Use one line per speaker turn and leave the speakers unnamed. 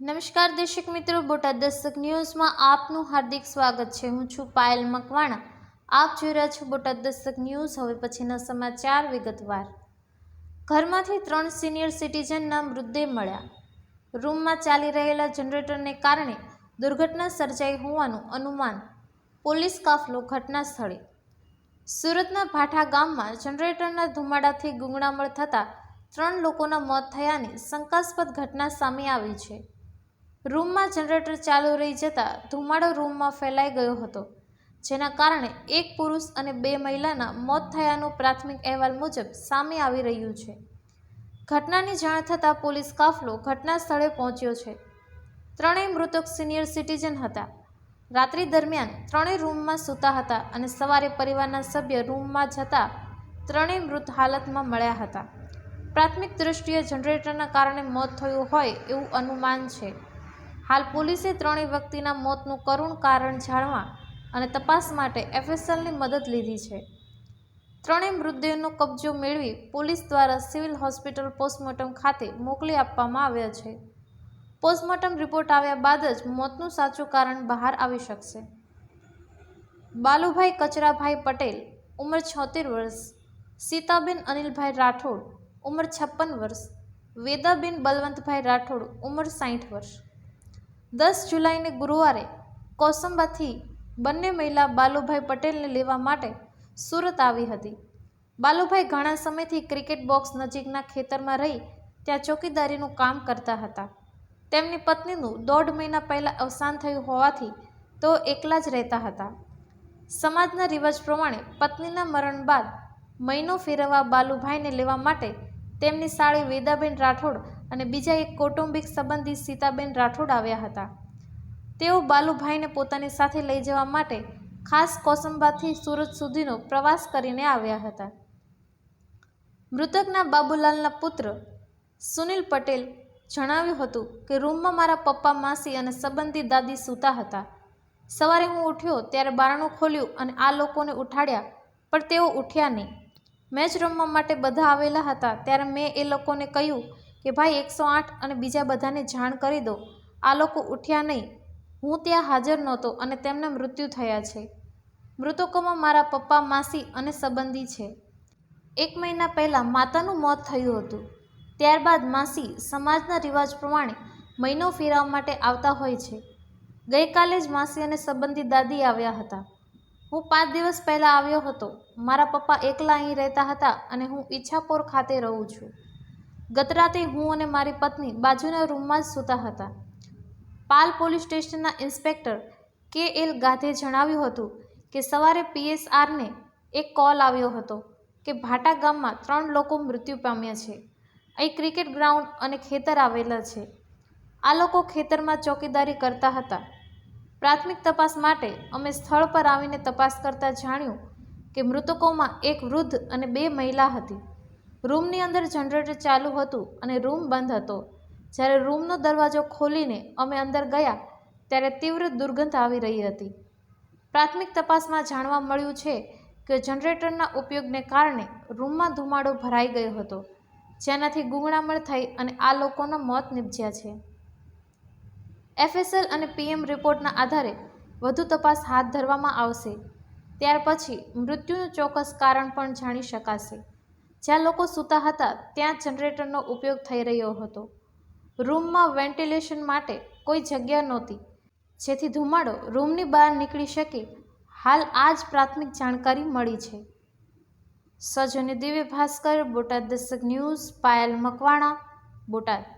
નમસ્કાર દર્શક મિત્રો, બોટાદ દસ્તક ન્યૂઝમાં આપનું હાર્દિક સ્વાગત છે. હું છું પાયલ મકવાણા. આપ જોઈ રહ્યા છો બોટાદ દસ્તક ન્યૂઝ. હવે પછીના સમાચાર વિગતવાર. ઘરમાંથી ત્રણ સિનિયર સિટીઝનના મૃતદેહ મળ્યા. રૂમમાં ચાલી રહેલા જનરેટરને કારણે દુર્ઘટના સર્જાઈ હોવાનું અનુમાન પોલીસ કાફલો ઘટના સ્થળે સુરતના ભાઠા ગામમાં જનરેટરના ધુમાડાથી ગુંગળામણ થતાં ત્રણ લોકોના મોત થયાની શંકાસ્પદ ઘટના સામે આવી છે. રૂમમાં જનરેટર ચાલુ રહી જતાં ધુમાડો રૂમમાં ફેલાઈ ગયો હતો, જેના કારણે એક પુરુષ અને બે મહિલાના મોત થયાનું પ્રાથમિક અહેવાલ મુજબ સામે આવી રહ્યું છે. ઘટનાની જાણ થતાં પોલીસ કાફલો ઘટના સ્થળે પહોંચ્યો છે. ત્રણેય મૃતક સિનિયર સિટીઝન હતા. રાત્રિ દરમિયાન ત્રણેય રૂમમાં સૂતા હતા અને સવારે પરિવારના સભ્ય રૂમમાં જતા ત્રણેય મૃત હાલતમાં મળ્યા હતા. પ્રાથમિક દૃષ્ટિએ જનરેટરના કારણે મોત થયું હોય એવું અનુમાન છે. હાલ પોલીસે ત્રણેય વ્યક્તિના મોતનું કરુણ કારણ જાણવા અને તપાસ માટે એફએસએલની મદદ લીધી છે. ત્રણેય મૃતદેહનો કબજો મેળવી પોલીસ દ્વારા સિવિલ હોસ્પિટલ પોસ્ટમોર્ટમ ખાતે મોકલી આપવામાં આવ્યા છે. પોસ્ટમોર્ટમ રિપોર્ટ આવ્યા બાદ જ મોતનું સાચું કારણ બહાર આવી શકશે. બાલુભાઈ કચરાભાઈ પટેલ, ઉંમર છોતેર વર્ષ. સીતાબેન અનિલભાઈ રાઠોડ, ઉંમર છપ્પન વર્ષ. વેદાબેન બલવંતભાઈ રાઠોડ, ઉંમર સાઠ વર્ષ. દસ જુલાઈને ગુરુવારે કોસંબાથી બંને મહિલા બાલુભાઈ પટેલને લેવા માટે સુરત આવી હતી. બાલુભાઈ ઘણા સમયથી ક્રિકેટ બોક્સ નજીકના ખેતરમાં રહી ત્યાં ચોકીદારીનું કામ કરતા હતા. તેમની પત્નીનું દોઢ મહિના પહેલાં અવસાન થયું હોવાથી તેઓ એકલા જ રહેતા હતા. સમાજના રિવાજ પ્રમાણે પત્નીના મરણ બાદ મહિનો ફેરવવા બાલુભાઈને લેવા માટે તેમની સાળી વેદાબેન રાઠોડ અને બીજા એક કૌટુંબિક સંબંધી સીતાબેન રાઠોડ આવ્યા હતા. તેઓ બાલુભાઈને પોતાની સાથે લઈ જવા માટે ખાસ કોસંબાથી સુરત સુધીનો પ્રવાસ કરીને આવ્યા હતા. મૃતકના બાબુલાલના પુત્ર સુનિલ પટેલ જણાવ્યું હતું કે રૂમમાં મારા પપ્પા, માસી અને સંબંધી દાદી સૂતા હતા. સવારે હું ઉઠ્યો ત્યારે બારણું ખોલ્યું અને આ લોકોને ઉઠાડ્યા, પણ તેઓ ઉઠ્યા નહીં. મેચ રમવા માટે બધા આવેલા હતા, ત્યારે મેં એ લોકોને કહ્યું કે ભાઈ એકસો આઠ અને બીજા બધાને જાણ કરી દો. આ લોકો ઉઠ્યા નહીં. હું ત્યાં હાજર નહોતો અને તેમના મૃત્યુ થયા છે. મૃતકોમાં મારા પપ્પા, માસી અને સંબંધી છે. એક મહિના પહેલાં માતાનું મોત થયું હતું. ત્યારબાદ માસી સમાજના રિવાજ પ્રમાણે મહિનો ફેરવવા માટે આવતા હોય છે. ગઈકાલે જ માસી અને સંબંધી દાદી આવ્યા હતા. હું પાંચ દિવસ પહેલાં આવ્યો હતો. મારા પપ્પા એકલા અહીં રહેતા હતા અને હું ઈચ્છાપોર ખાતે રહું છું. ગતરાતે હું અને મારી પત્ની બાજુના રૂમમાં જ સૂતા હતા. પાલ પોલીસ સ્ટેશનના ઇન્સ્પેક્ટર કે એલ ગાધે જણાવ્યું હતું કે સવારે પીએસઆરને એક કોલ આવ્યો હતો કે ભાટા ગામમાં ત્રણ લોકો મૃત્યુ પામ્યા છે. અહીં ક્રિકેટ ગ્રાઉન્ડ અને ખેતર આવેલા છે. આ લોકો ખેતરમાં ચોકીદારી કરતા હતા. પ્રાથમિક તપાસ માટે અમે સ્થળ પર આવીને તપાસ કરતાં જાણ્યું કે મૃતકોમાં એક વૃદ્ધ અને બે મહિલા હતી. રૂમની અંદર જનરેટર ચાલુ હતું અને રૂમ બંધ હતો. જ્યારે રૂમનો દરવાજો ખોલીને અમે અંદર ગયા, ત્યારે તીવ્ર દુર્ગંધ આવી રહી હતી. પ્રાથમિક તપાસમાં જાણવા મળ્યું છે કે જનરેટરના ઉપયોગને કારણે રૂમમાં ધુમાડો ભરાઈ ગયો હતો, જેનાથી ગુંગળામણ થઈ અને આ લોકોના મોત નિપજ્યા છે. એફએસએલ અને પીએમ રિપોર્ટના આધારે વધુ તપાસ હાથ ધરવામાં આવશે. ત્યાર પછી મૃત્યુનું ચોક્કસ કારણ પણ જાણી શકાશે. જ્યાં લોકો સૂતા હતા, ત્યાં જનરેટરનો ઉપયોગ થઈ રહ્યો હતો. રૂમમાં વેન્ટિલેશન માટે કોઈ જગ્યા નહોતી. જેથી ધુમાડો રૂમની બહાર નીકળી શકે, હાલ આ જ પ્રાથમિક જાણકારી મળી છે. સજની દિવ્ય ભાસ્કર, બોટાદ દસ્તક ન્યૂઝ, પાયલ મકવાણા, બોટાદ.